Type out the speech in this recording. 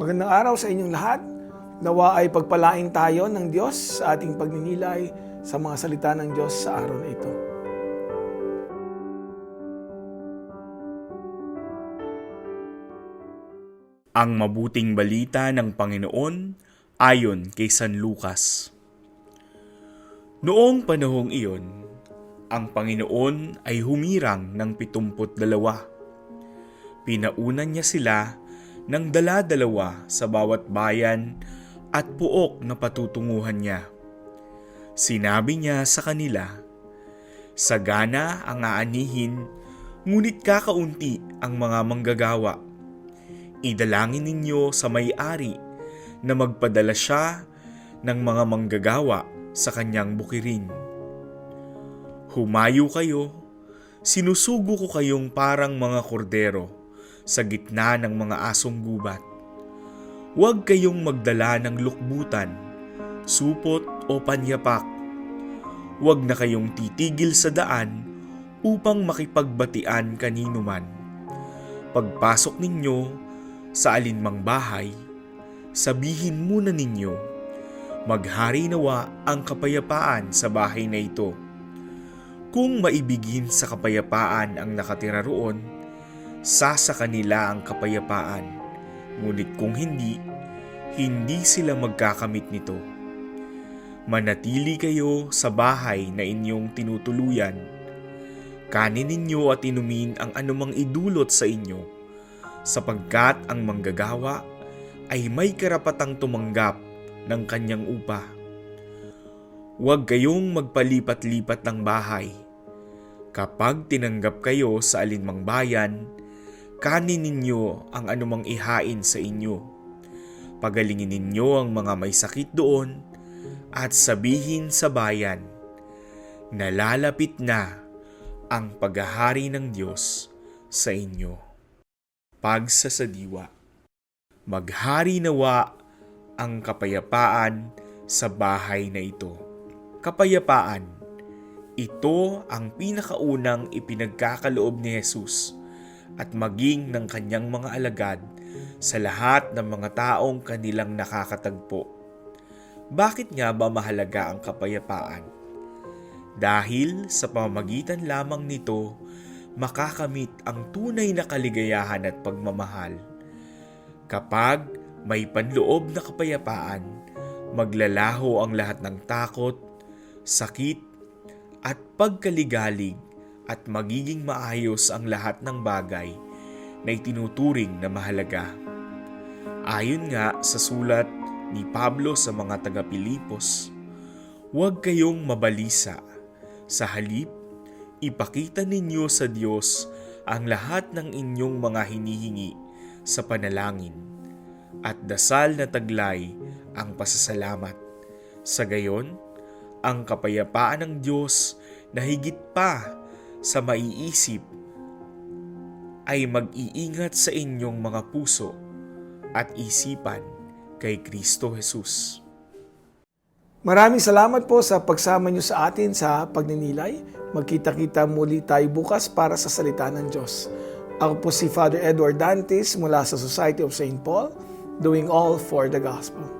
Magandang araw sa inyong lahat. Nawa ay pagpalain tayo ng Diyos sa ating pagninilay sa mga salita ng Diyos sa araw na ito. Ang mabuting balita ng Panginoon ayon kay San Lucas. Noong panahong iyon, ang Panginoon ay humirang ng pitumput dalawa. Pinaunan niya sila ng dala-dalawa sa bawat bayan at puok na patutunguhan niya. Sinabi niya sa kanila, Sagana ang aanihin, ngunit kakaunti ang mga manggagawa idalangin ninyo sa may-ari na magpadala siya ng mga manggagawa sa kanyang bukirin. Humayo kayo, sinusugo ko kayong parang mga kordero sa gitna ng mga asong gubat. Huwag kayong magdala ng lukbutan, supot o panyapak. Huwag na kayong titigil sa daan upang makipagbatian kanino man. Pagpasok ninyo, sa alinmang bahay, sabihin muna ninyo, maghari nawa ang kapayapaan sa bahay na ito. Kung maibigin sa kapayapaan ang nakatira roon, sasa kanila ang kapayapaan. Ngunit kung hindi, hindi sila magkakamit nito. Manatili kayo sa bahay na inyong tinutuluyan. Kanin ninyo at inumin ang anumang idulot sa inyo sapagkat ang manggagawa ay may karapatang tumanggap ng kanyang upa. Huwag kayong magpalipat-lipat ng bahay. Kapag tinanggap kayo sa alinmang bayan, kanin ninyo ang anumang ihain sa inyo. Pagalingin ninyo ang mga may sakit doon at sabihin sa bayan, nalalapit na ang paghahari ng Diyos sa inyo pagsasadiwa. Maghari nawa ang kapayapaan sa bahay na ito. Kapayapaan, ito ang pinakaunang ipinagkakaloob ni Jesus at maging ng kanyang mga alagad sa lahat ng mga taong kanilang nakakatagpo. Bakit nga ba mahalaga ang kapayapaan? Dahil sa pamamagitan lamang nito makakamit ang tunay na kaligayahan at pagmamahal. Kapag may panloob na kapayapaan, maglalaho ang lahat ng takot, sakit, at pagkaligalig at magiging maayos ang lahat ng bagay na itinuturing na mahalaga. Ayon nga sa sulat ni Pablo sa mga taga-Pilipos, huwag kayong mabalisa. Sa halip, ipakita ninyo sa Diyos ang lahat ng inyong mga hinihingi sa panalangin at dasal na taglay ang pasasalamat. Sa gayon, ang kapayapaan ng Diyos na higit pa sa maiisip ay mag-iingat sa inyong mga puso at isipan kay Kristo Jesus. Maraming salamat po sa pagsama niyo sa atin sa pagninilay. Magkita-kita muli tayo bukas para sa salita ng Diyos. Ako po si Father Edward Dantes mula sa Society of St. Paul, doing all for the gospel.